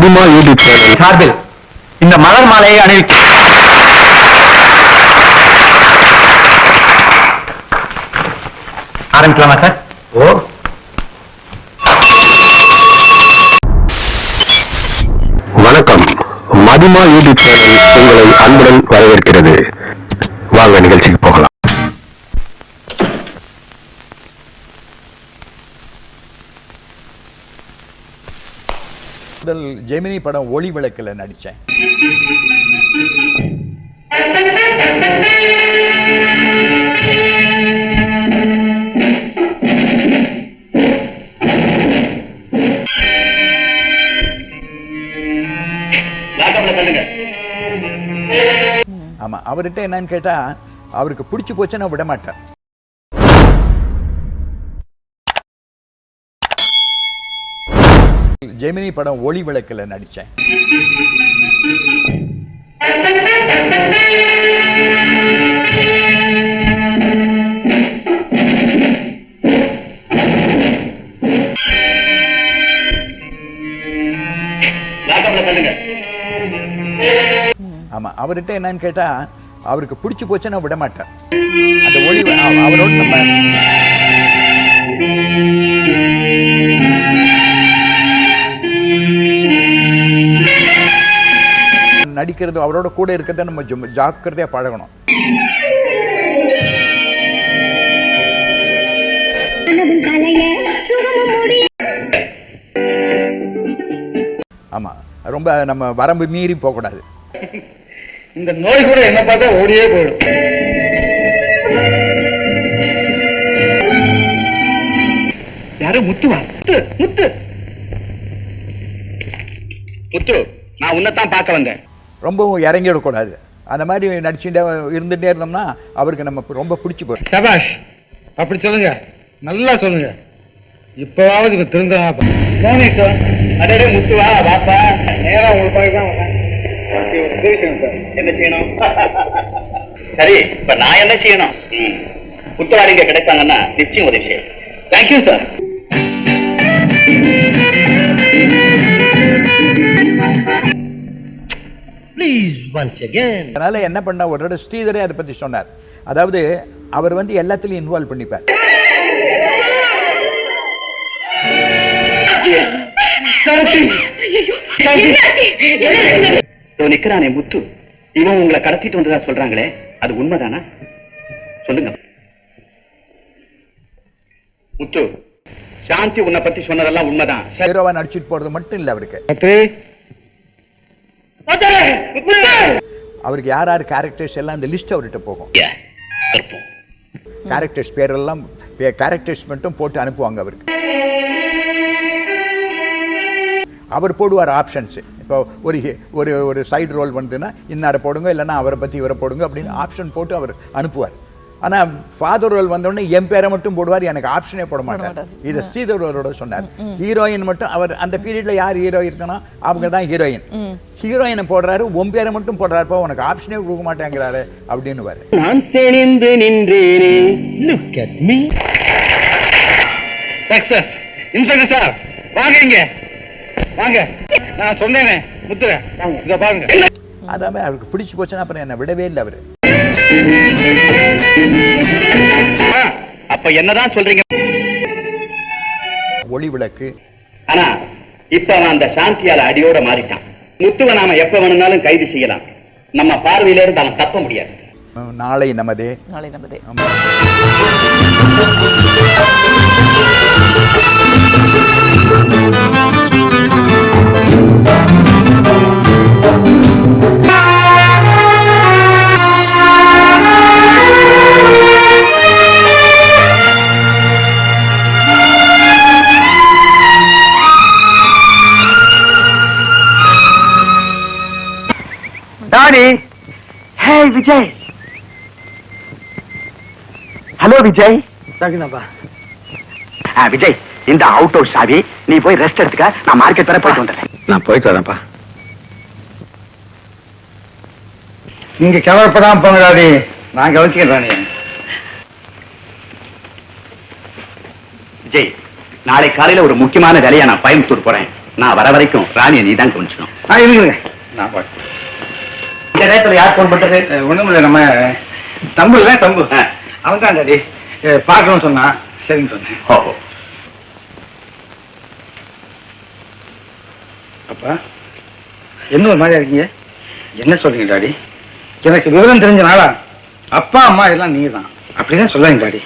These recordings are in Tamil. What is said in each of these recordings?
அதிகமா ஈடுபட்டு சார்பில் இந்த மலர் மாலையை அணிவிக்க ஆரம்பிக்கலாமா சார்? ஓ. வணக்கம். மதிமா யூடியூப் உங்களை அன்புடன் வரவேற்கிறது. வாங்க நிகழ்ச்சிக்கு ஜெமினி படம் ஒளி விளக்கில் நடித்தேன் ஆமாம் அவர்கிட்ட என்னன்னு கேட்டால் அவருக்கு பிடிச்சி போச்சுன்னா விட மாட்டார் ஜெமினி படம் ஒளி விளக்கில் நடித்தேன் ஆமாம் அவர்கிட்ட என்னன்னு கேட்டால் அவருக்கு பிடிச்சி போச்சுன்னா விட மாட்டார் அந்த ஒளி அவ- அவரோட நம்ம நடிக்கிறது அவரோட கூட இருக்கிறத நம்ம ஜம்- ஜாக்கிரதையா பழகணும். கனவும் கலைய சுகமும் முடிய ஆமா ரொம்ப நம்ம வரம்பு மீறி போகக்கூடாது. இந்த நோய் கூட என்ன பார்த்தா ஓடியே போயிடும். யாரும் முத்துவா முத்து முத்து. முத்து நான் உன்னைத்தான் பார்க்க வந்தேன். ரொம்பவும் இறங்கிடக்கூடாது. அந்த மாதிரி நடிச்சுட்டே இருந்துகிட்டே இருந்தோம்னா அவருக்கு நம்ம ரொம்ப பிடிச்சி போயிடும். சபாஷ் அப்படி சொல்லுங்க. நல்லா சொல்லுங்க. இப்போவாவது இப்போ. திருந்தா மோனிஷா முத்துவா வாப்பா. நேராக உங்களுக்கு போய் தான் என்ன செய்யணும்? சரி இப்போ நான் என்ன செய்யணும்? முத்துவாரிங்க கிடைப்பாங்கன்னா நிச்சயம் உதவி செய்யணும் தேங்க்யூ சார் அதனால என்ன பண்ண ஒரு தடவை ஸ்ரீதரே அதை பத்தி சொன்னார். அதாவது அவர் வந்து எல்லாத்துலயும் இன்வால்வ் பண்ணிப்பார். நிக்கிறானே முத்து. இவன் உங்களை கடத்திட்டு வந்ததா சொல்றாங்களே அது உண்மைதானா? சொல்லுங்க. முத்து சாந்தி உன்னை பத்தி சொன்னதெல்லாம் உண்மைதான். ஹீரோவா நடிச்சிட்டு போறது மட்டும் இல்லை அவருக்கு. அவருக்கு யார் யார் கேரக்டர்ஸ் எல்லாம் இந்த லிஸ்ட் அவர்கிட்ட போகும். கேரக்டர்ஸ் பேரெல்லாம் கேரக்டர்ஸ் மட்டும் போட்டு அனுப்புவாங்க அவருக்கு. அவர் போடுவார் ஆப்ஷன்ஸ் இப்போ ஒரு ஒரு ஒரு சைடு ரோல் வந்ததுன்னா இன்னாரை போடுங்க இல்லைன்னா அவரை பற்றி இவரை போடுங்க அப்படின்னு ஆப்ஷன் போட்டு அவர் அனுப்புவார். ஆனால் ஃபாதர் ரோல் வந்தோடனே என் பேரை மட்டும் போடுவார் எனக்கு ஆப்ஷனே போட மாட்டார். இதை ஸ்ரீதர் அவரோட சொன்னார். ஹீரோயின் மட்டும் அவர் அந்த பீரியட்ல யார் ஹீரோ இருக்கனா அவங்க தான் ஹீரோயின் ஹீரோயினை போடுறாரு உன் பேரை மட்டும் போடுறாருப்பா உனக்கு ஆப்ஷனே கொடுக்க மாட்டேங்கிறாரு அப்படின்னு நான் தெளிந்து நின்றேனே. சக்சஸ் இன்ஸ்பெக்டர் சார் வாங்க இங்க. வாங்க. நான் சொன்னேனே முத்துற இத பாருங்க. அதான் அவருக்கு பிடிச்சி போச்சுன்னா அப்புறம் என்னை விடவே இல்லை அவர். அப்ப என்னதான் சொல்றீங்க? ஒளி விளக்கு. ஆனா இப்ப அவன் அந்த சாந்தியால அடியோட மாறிட்டான். முத்துவை நாம எப்ப வேணும்னாலும் கைது செய்யலாம். நம்ம பார்வையில இருந்து அவன் தப்ப முடியாது. நாளை நமதே. நாளை நமதே. Daddy hey Vijay. Hello Vijay. சரிங்கப்பா ஆ, விஜய் இந்த அவுட் ஹவுஸ் சாவி நீ போய் ரெஸ்ட் எடுத்துக்க நான் மார்க்கெட் வரை போயிட்டு வந்துடுறேன். நான் போயிட்டு வரேன்ப்பா. நீங்க கவலைப்படாம போங்க டாடி நான் கவனிச்சுக்கிறேன் விஜய் நாளை காலையில ஒரு முக்கியமான வேலையா நான் கோயம்புத்தூர் போறேன். நான் வர வரைக்கும் ராணியை நீ தான் இருக்குங்க நான் நேரத்துல யார் போன் பண்றது? ஒண்ணும் இல்லை நம்ம தம்பு. இல்லை தம்பு. அவன் தான் டாடி. பார்க்கணும்னு சொன்னான் சரின்னு சொன்னேன். ஓஹோ அப்பா என்ன ஒரு மாதிரியா இருக்கீங்க? என்ன சொல்றீங்க டாடி? எனக்கு விவரம் தெரிஞ்ச நாளா அப்பா அம்மா எல்லாம் நீங்க தான் அப்படிதான் சொல்லாங்க டாடி.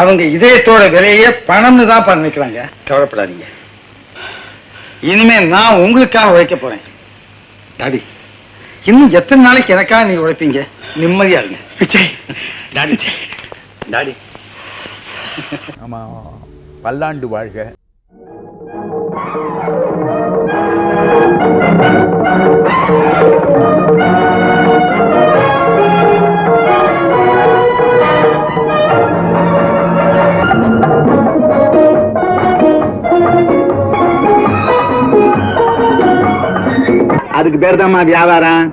அவங்க இதயத்தோட விலையே பணம்னு தான் பண்ணிக்கிறாங்க கவலைப்படாதீங்க. இனிமே நான் உங்களுக்காக உழைக்க போறேன். டாடி இன்னும் எத்தனை நாளைக்கு எனக்காக நீங்க உழைப்பீங்க? நிம்மதியா இருங்க. விஜய் டாடி. டாடி. ஆமாம் பல்லாண்டு வாழ்க. அதுக்கு பேர் தான் வியாபாரம்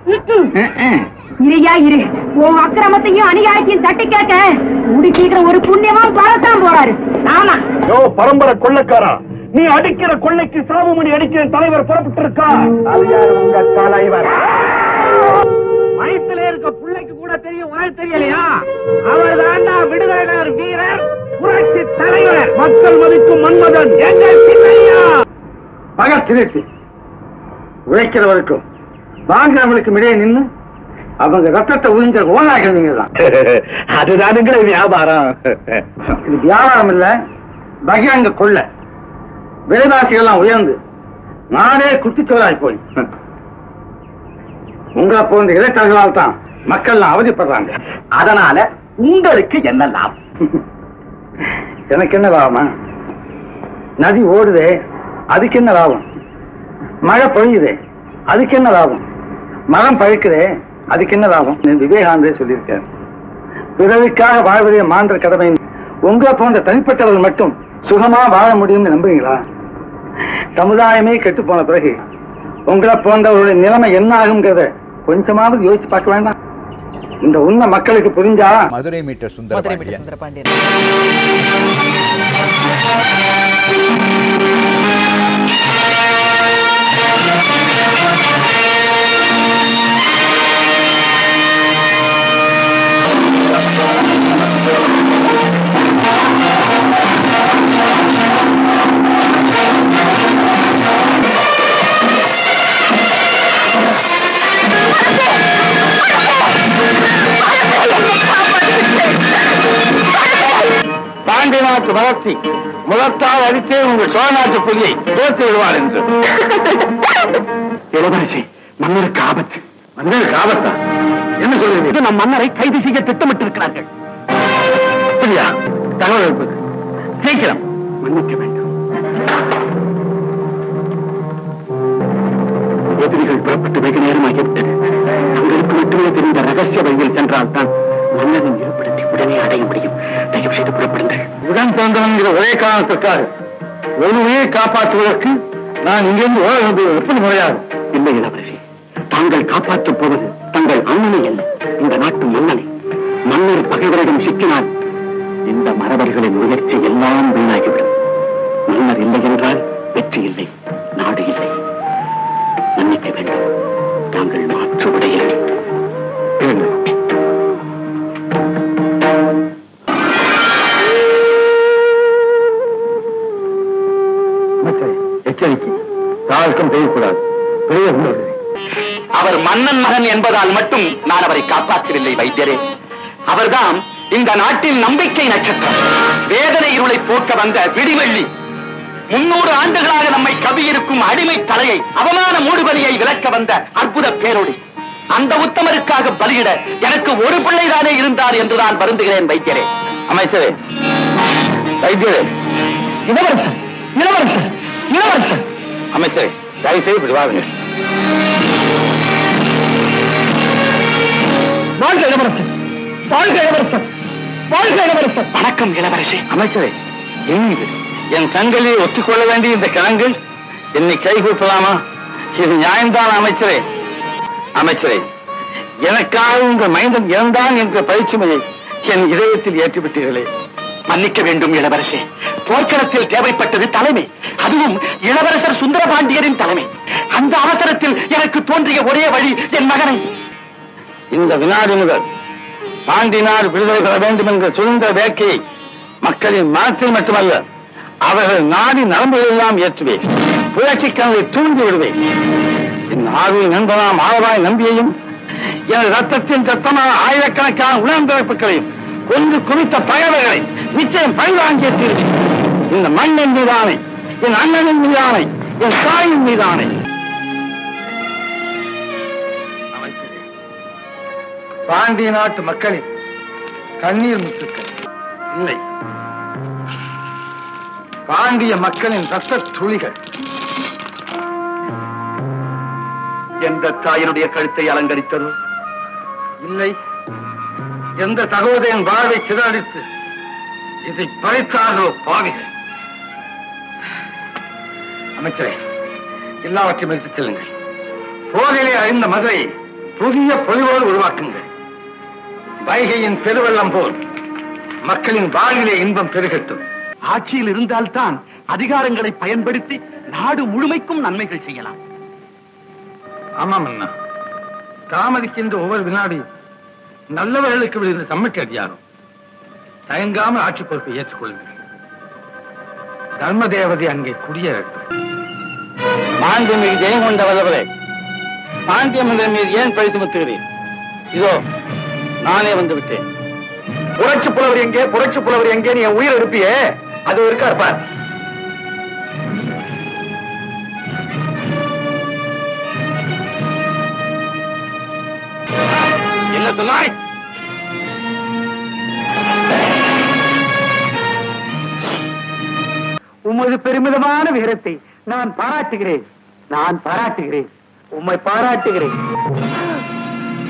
இரையா இரு. உன் அக்கிரமத்தையும் அநியாயத்தையும் தட்டி கேட்க சீக்கிரம் ஒரு புண்ணியமா வரத்தான் போறாரு. ஆமா. யோ பரம்பரை கொள்ளைக்காரா? நீ அடிக்கிற கொள்ளைக்கு சாவுமணி அடிக்கிற தலைவர் புறப்பட்டு இருக்கா உங்க தலைவர். வயிற்றுல இருக்க பிள்ளைக்கு கூட தெரியும் உனக்கு தெரியலையா? அவர் தாண்டா விடுதலையாளர் வீரர் புரட்சி தலைவர். மக்கள் மதிக்கும் மன்மதன் எங்கள் சின்னையா. பக திருச்சி உழைக்கிறவருக்கும் வாங்குறவங்களுக்கும் இடையே நின்னு அவங்க ரத்தத்தை உறிஞ்ச ஓனாக்கள் நீங்க தான் அதுதானுங்க வியாபாரம். இது வியாபாரம் இல்ல பகிரங்க கொள்ள. விலைவாசிகள் எல்லாம் உயர்ந்து நாடே குட்டிச்சோராய் போய். உங்களை போன்ற இடைத்தரகளால் தான் மக்கள் அவதிப்படுறாங்க. அதனால உங்களுக்கு என்ன லாபம்? எனக்கு என்ன லாபமா? நதி ஓடுதே அதுக்கு என்ன லாபம்? மழை பொழியுதே அதுக்கு என்ன லாபம்? மரம் பழுக்குதே அதுக்கு என்ன லாபம்? விவேகானந்தே சொல்லியிருக்கார் பிறவிக்காக வாழ்வதே மாந்த கடமை. உங்களை போன்ற தனிப்பட்டவர்கள் மட்டும் சுகமா வாழ முடியும்னு நம்புறீங்களா? சமுதாயமே கெட்டு போன பிறகு உங்களை போன்றவர்களுடைய நிலைமை என்ன ஆகுங்கிறத கொஞ்சமாவது யோசிச்சு பார்க்க வேண்டாம். இந்த உண்மை மக்களுக்கு புரிஞ்சா மதுரை மீட்ட சுந்தர பாண்டியன். வளர்ச்சி முகத்தால் அடித்தே உங்கள் சோழ நாட்டு புலியை தோற்று விடுவார் என்று. இளவரசி மன்னருக்கு ஆபத்து. மன்னருக்கு ஆபத்தா? என்ன சொல்றீங்க? நம் மன்னரை கைது செய்ய திட்டமிட்டு இருக்கிறார்கள் அப்படியா? தகவல் இருப்பது சீக்கிரம். மன்னிக்க வேண்டும். எதிரிகள் புறப்பட்டு வெகு நேரமாகிவிட்டது. தங்களுக்கு மட்டுமே தெரிந்த ரகசிய வழியில் சென்றால் மன்னரின் இருப்பிடத்தை உடனே அடைய முடியும். தயவு செய்து புறப்படுங்கள். உடன் தோன்றவங்கிற ஒரே காரணத்திற்காக ஒரு உயிரை காப்பாற்றுவதற்கு நான் இங்கிருந்து ஓட வேண்டியது எப்படி முறையாகும்? இல்லை இளவரசி. தாங்கள் காப்பாற்றப் போவது தங்கள் அண்ணனை அல்ல இந்த நாட்டு மன்னனை. மன்னர் பகைவரிடம் சிக்கினால் இந்த மரபர்களின் முயற்சி எல்லாம் வீணாகிவிடும். மன்னர் இல்லை என்றால் வெற்றி இல்லை நாடு இல்லை. மன்னிக்க வேண்டும். தாங்கள் மாற்று உடையில் பெரிய உள்ளது அவர் மன்னன் மகன் என்பதால் மட்டும் நான் அவரை காப்பாற்றவில்லை வைத்தியரே. அவர்தான் இந்த நாட்டின் நம்பிக்கை நட்சத்திரம். வேதனை இருளை போக்க வந்த விடிவெள்ளி. முன்னூறு ஆண்டுகளாக நம்மை கவியிருக்கும் அடிமை தலையை அவமான மூடுபலியை விலக்க வந்த அற்புத பேரொடி அந்த உத்தமருக்காக பலியிட எனக்கு ஒரு பிள்ளைதானே இருந்தார் என்று நான் வருந்துகிறேன் வைத்தியரே. அமைச்சரே வைத்தியரே. இளவரசர் இளவரசர் இளவரசர். அமைச்சரே. தயவு செய்து இப்படி வாருங்க வாழ்க இளவரசர் வாழ்க இளவரசர் வாழ்க இளவரசர் வணக்கம் இளவரசி. அமைச்சரே என்ன இது என் கண்களை ஒத்துக்கொள்ள வேண்டிய இந்த கணங்கள் என்னை கைகூட்டலாமா இது நியாயம்தான் அமைச்சரே. அமைச்சரே எனக்காக உங்கள் மைந்தன் இறந்தான் என்ற பயிற்சிமையை என் இதயத்தில் ஏற்றிவிட்டீர்களே. மன்னிக்க வேண்டும் இளவரசி. போர்க்களத்தில் தேவைப்பட்டது தலைமை. அதுவும் இளவரசர் சுந்தரபாண்டியரின் தலைமை. அந்த அவசரத்தில் எனக்கு தோன்றிய ஒரே வழி என் மகனை. இந்த வினாடி முதல் பாண்டினார் விடுதலை பெற வேண்டும் என்ற சுதந்திர வேட்கையை மக்களின் மனத்தில் மட்டுமல்ல அவர்கள் நாடி நரம்புகளெல்லாம் ஏற்றுவேன். புரட்சி கனவை தூண்டி விடுவேன். என் ஆர்வல் நண்பனாம் ஆளவாய் நம்பியையும் எனது ரத்தத்தின் ரத்தமான ஆயிரக்கணக்கான உணர்ந்திறப்புகளையும் கொன்று குவித்த பகைவர்களை நிச்சயம் பழிவாங்கிய தீர்வேன். இந்த மண்ணின் மீதானை என் அண்ணனின் மீதானை என் தாயின் மீதானை. பாண்டிய நாட்டு மக்களின் கண்ணீர் முத்துக்கள் இல்லை. பாண்டிய மக்களின் ரத்த துளிகள். எந்த தாயினுடைய கழுத்தை அலங்கரித்ததோ? இல்லை. எந்த சகோதரன் வாழ்வை சிதறடித்து இதை பழித்தார்களோ பாவிகள்? அமைச்சரே எல்லாவற்றையும் எடுத்துச் செல்லுங்கள். போரிலே அழிந்த மதுரையை புதிய பொலிவோடு உருவாக்குங்கள். வைகையின் பெருவெள்ளம் போல் மக்களின் வாழ்விலே இன்பம் பெருகட்டும். ஆட்சியில் இருந்தால்தான் அதிகாரங்களை பயன்படுத்தி நாடு முழுமைக்கும் நன்மைகள் செய்யலாம். ஆமாம் அண்ணா. தாமதிக்கின்ற ஒவ்வொரு வினாடியும் நல்லவர்களுக்கு விழுந்த சம்மட்டி அதிகாரம் தயங்காமல் ஆட்சி பொறுப்பை ஏற்றுக்கொள்ளுங்கள். தர்ம தேவதை அங்கே குடியேறட்டும் மாண்பு மீது ஜெயம் கொண்ட வல்லவரே பாண்டிய மீது ஏன் பழி சுமத்துகிறேன் இதோ நானே வந்து விட்டேன் புரட்சி புலவர் எங்கே? புரட்சி புலவர் எங்கே? நீ என் உயிர் எடுப்பியே. அது இருக்கார் பார். என்ன சொன்னாய்? உமது பெருமிதமான வீரத்தை நான் பாராட்டுகிறேன். நான் பாராட்டுகிறேன். உம்மை பாராட்டுகிறேன்.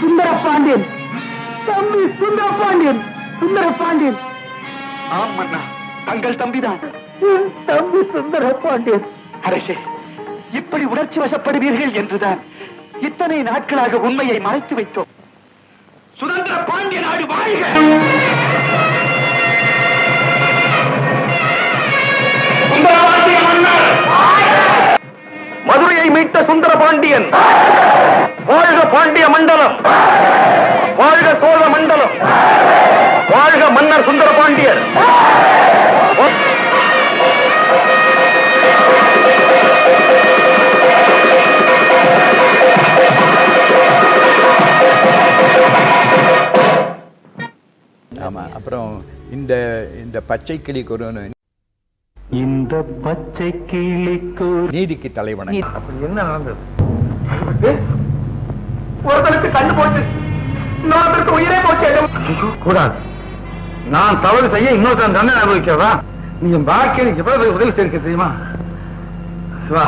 சுந்தர பாண்டியன் தம்பி சுந்தர பாண்டியன் சுந்தர பாண்டியன் ஆம் மன்னா. தங்கள் தம்பிதான். தம்பி சுந்தர பாண்டியன் அரசே இப்படி உணர்ச்சி வசப்படுவீர்கள் என்றுதான் இத்தனை நாட்களாக உண்மையை மறைத்து வைத்தோம். சுதந்திர பாண்டிய நாடு வாழ்க! சுந்தர பாண்டியன். வாழ்க பாண்டிய மண்டலம். வாழ்க சோழ மண்டலம். வாழ்க மன்னர் சுந்தர பாண்டியர் ஆமா அப்புறம் இந்த இந்த பச்சை கிளி குருன்னு இந்த பச்சை கிளிக்கு நீதிக்கு தலைவன். என்ன நடந்தது? ஒருத்தருக்கு கண்ணு போச்சு. இன்னொருத்தருக்கு உயிரே போச்சு. கூடாது. நான் தவறு செய்ய இன்னொருத்தன் தண்டனை அனுபவிக்கிறதா? நீ என் வாழ்க்கையில் எவ்வளவு உதவி செய்ய தெரியுமா? சிவா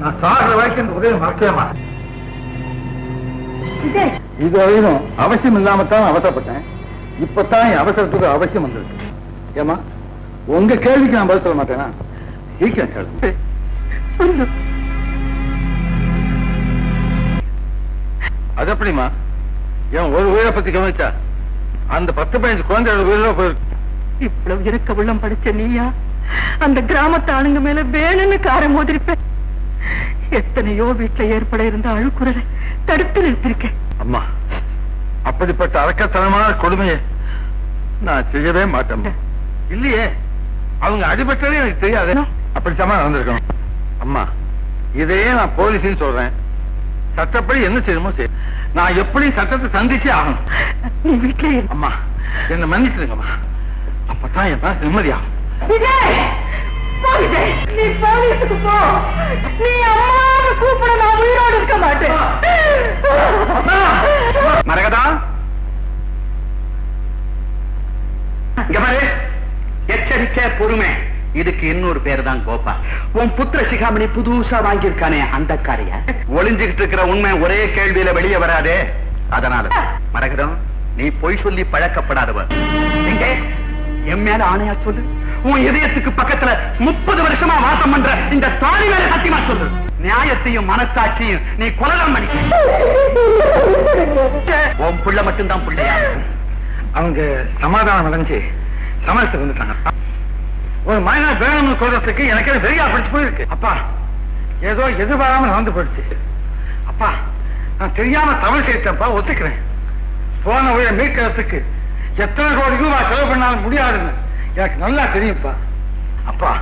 நான் சாகிற வரைக்கும் உதவி மறக்கவே மாட்டேன். இது வரையும் அவசியம் இல்லாமத்தான் அவசரப்பட்டேன். இப்பதான் என் அவசரத்துக்கு அவசியம் வந்திருக்கு. ஏமா உங்க கேள்விக்கு நான் பதில் சொல்ல மாட்டேனா? சீக்கிரம் அது எப்படிமா என் ஒரு உயிரை பத்தி கவனிச்சா? அந்த பத்து பதினஞ்சு குழந்தையோட உயிரில போயிருக்கு இவ்வளவு இருக்க உள்ளம் படிச்ச நீயா? அந்த கிராமத்து ஆளுங்க மேல வேணும்னு காரை மோதிருப்ப. எத்தனையோ வீட்டுல ஏற்பட இருந்த அழுக்குறலை தடுத்து நிறுத்திருக்கேன். அம்மா அப்படிப்பட்ட அரக்கத்தனமான கொடுமையை நான் செய்யவே மாட்டேன் இல்லையே. அவங்க அடிபட்டதே எனக்கு தெரியாது. அப்படி சமா நடந்திருக்கணும் அம்மா இதையே நான் போலீஸ்னு சொல்றேன். சட்டப்படி என்ன செய்யணுமோ செய்ய நான் எப்படி சட்டத்தை சந்திச்சே ஆகணும். நீ வீட்டுல இரு. அம்மா என்ன மன்னிச்சிடுங்கம்மா. அப்பதான் என் மனசு நிம்மதியாகும் நீ போலீஸுக்கு போ. நீ அம்மாவை கூப்பிட நான் உயிரோடு இருக்க மாட்டேன். மரகதா? இங்க பாரு. எச்சரிக்கை பொறுமை. இதுக்கு இன்னொரு பேர் தான் கோபா. உன் புத்திர சிகாமணி புதுசா வாங்கியிருக்கானே அந்த காரிய? ஒளிஞ்சுக்கிட்டு இருக்கிற உண்மை ஒரே கேள்வியில வெளியே வராதே. அதனால மரகதம் நீ பொய் சொல்லி பழக்கப்படாதவ என் மேல ஆணையா சொல்லு. உன் இதயத்துக்கு பக்கத்துல முப்பது வருஷமா வாசம் பண்ற இந்த தாலி மேல சத்தியமா சொல்லு. நியாயத்தையும் மனசாட்சியும் நீ கொலலாம் பண்ணி உன் புள்ள மட்டும்தான் பிள்ளையா? அவங்க சமாதானம் அடைஞ்சு சமரசத்துக்கு வந்துட்டாங்க. ஒரு மனிதன் வேணும்னு சொல்றதுக்கு எனக்கு பெரிய வெறியா போயிருக்கு. அப்பா ஏதோ எதிர்பாராம நடந்து போயிடுச்சு. அப்பா நான் தெரியாம தமிழ் செய்தப்பா ஒத்துக்கிறேன். போன உயிரை மீட்கிறதுக்கு எத்தனை கோடி ரூபாய் செலவு பண்ணாலும் முடியாதுன்னு எனக்கு நல்லா தெரியும்ப்பா. அப்பா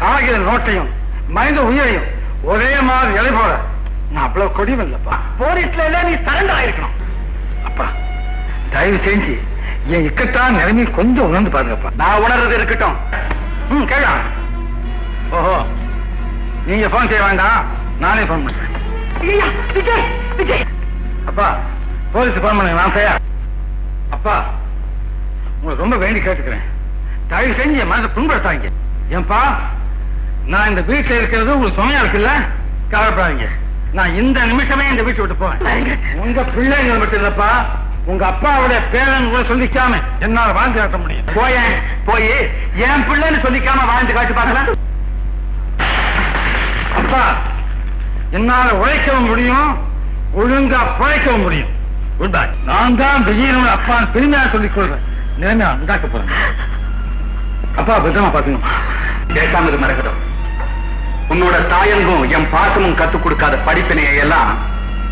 காகித நோட்டையும் மனித உயிரையும் ஒரே மாதிரி இலை போல நான் அவ்வளவு கொடியும் இல்லப்பா. போலீஸ்ல எல்லாம் நீ சரண்டர் ஆயிருக்கணும் அப்பா தயவு செஞ்சு என் இக்கட்டான நிலைமை கொஞ்சம் உணர்ந்து பாருங்கப்பா. நான் உணர்றது இருக்கட்டும். ம் கேளா. ஓஹோ. நீங்க போன் செய்ய வேண்டாம். நானே போன் பண்றேன். விஜய் விஜய். அப்பா போலீஸ் போன் பண்ணுங்க நான் செய்ய அப்பா உங்களை ரொம்ப வேண்டி கேட்டுக்கிறேன். தயவு செஞ்சு என் மனசை புண்படுத்தாங்க ஏன்பா நான் இந்த வீட்டுல இருக்கிறது உங்களுக்கு சுமையா இருக்குல்ல? கவலைப்படாதீங்க. நான் இந்த நிமிஷமே இந்த வீட்டை விட்டு போவேன் உங்க பிள்ளைங்க மட்டும் இல்லப்பா. உங்க அப்பாவுடைய பேரன் கூட சொல்லிக்காம என்னால வாழ்ந்து காட்ட முடியும். போயேன் போய் என் பிள்ளைன்னு சொல்லிக்காம வாழ்ந்து காட்டி பார்க்கலாம். அப்பா என்னால உழைக்கவும் முடியும் ஒழுங்கா உழைக்கவும் முடியும். நான் தான் விஜயனோட அப்பான்னு பெருமையா சொல்லிக் கொள்றேன். நிலைமையா உண்டாக்க போறேன். அப்பா பத்திரமா பாத்துக்கணும் பேசாம இது மறக்கட்டும் உன்னோட தாயங்கும் என் பாசமும் கத்துக் கொடுக்காத படிப்பினையை எல்லாம்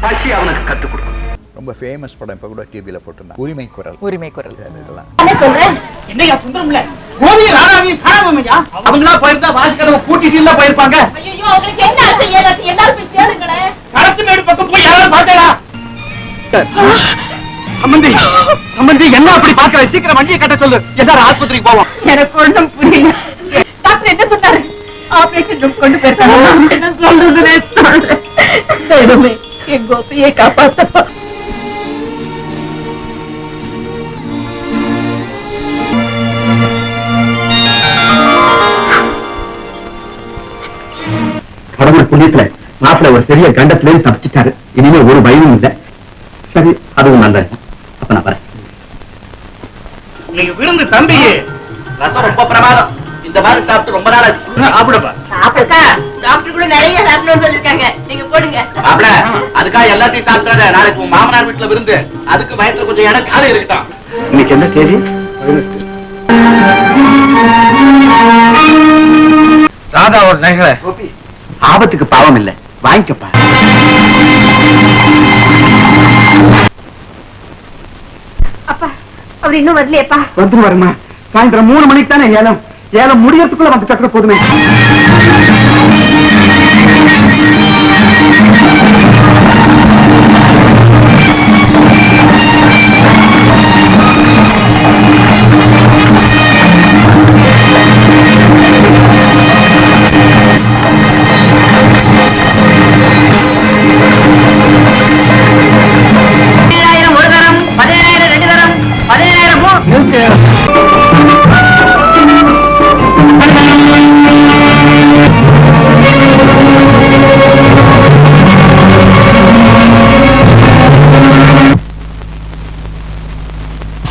பசி அவனுக்கு கத்துக் கொடுக்கும். ரொம்ப ஃபேமஸ் படம். இப்போ கூட டிவியில் போட்டிருந்தாங்க. உரிமை குரல். உரிமை குரல். இதெல்லாம்? என்னையா சுந்தரம்ல? கோவி ராணாவையும் காணாமையா? அவங்களா போயிருந்தா வாசிக்கிறவங்க கூட்டிட்டு இல்ல போயிருப்பாங்க. ஐயோ உங்களுக்கு என்ன ஆச்சு? ஏதாச்சும் எல்லாரும் போய் தேடுங்களேன் களத்து மேடு பக்கம் போய் யாராவது பாத்தேடா சம்பந்தி சம்பந்தி என்ன அப்படி பாக்குற சீக்கிரம் வண்டியை கட்ட சொல்லு. எல்லாரும் ஆஸ்பத்திரிக்கு போவோம். எனக்கு ஒண்ணும் புரியல. டாக்டர் என்ன சொன்னாரு? ஆபரேஷன் ரூம் கொண்டு போயிருக்காங்க. என்ன சொல்றதுனே சொல்றேன் என் காப்பாத்தப்பா புண்ணியத்துல மாப்பிள்ள ஒரு பெரிய கண்டத்துல தப்பிச்சிட்டாரு. இனிமே ஒரு பயமும் இல்ல. சரி அதுவும் நல்லது. அப்ப நான் வரேன். நீங்க விருந்து தம்பி ரசம் ரொம்ப பிரமாதம். இந்த மாதிரி சாப்பிட்டு ரொம்ப நாள் ஆச்சு சாப்பிடுப்பா? சாப்பிடுக்கா? டாக்டர் கூட நிறைய சாப்பிடணும்னு சொல்லிருக்காங்க. நீங்க போடுங்க. மாப்பிள அதுக்காக எல்லாத்தையும் சாப்பிடாத நாளைக்கு உன் மாமனார் வீட்டுல விருந்து. அதுக்கு வயசுல கொஞ்சம் இடம் காலம் இருக்கட்டும் இன்னைக்கு என்ன தேதி? ராதா ஒரு நகை ஆபத்துக்கு பாவம் இல்ல. வாங்கிக்கப்பா. அப்பா அவர் இன்னும் வரலையேப்பா? வந்து வருமா? சாயந்தரம் மூணு மணிக்கு தானே ஏலம்? ஏலம் முடியறதுக்குள்ள வந்து கட்டுற போதுமே.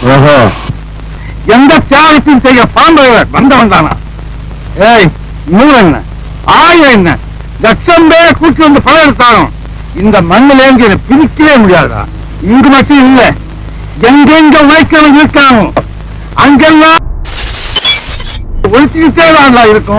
ஓஹோ. எந்த தியாகத்தையும் செய்ய பாம்பு வந்தவன் தானா? ஏய் நூறு என்ன? ஆயிரம் என்ன? லட்சம் பேர் கூட்டி வந்து பணம் எடுத்தாலும் இந்த மண்ணில இருந்து என்னை பிரிக்கவே முடியாதா இங்கு மட்டும் இல்ல. எங்கெங்க உழைக்கிறவன் இருக்கானோ அங்கெல்லாம் ஒழிச்சுக்கிட்டே தான் இருக்கும்.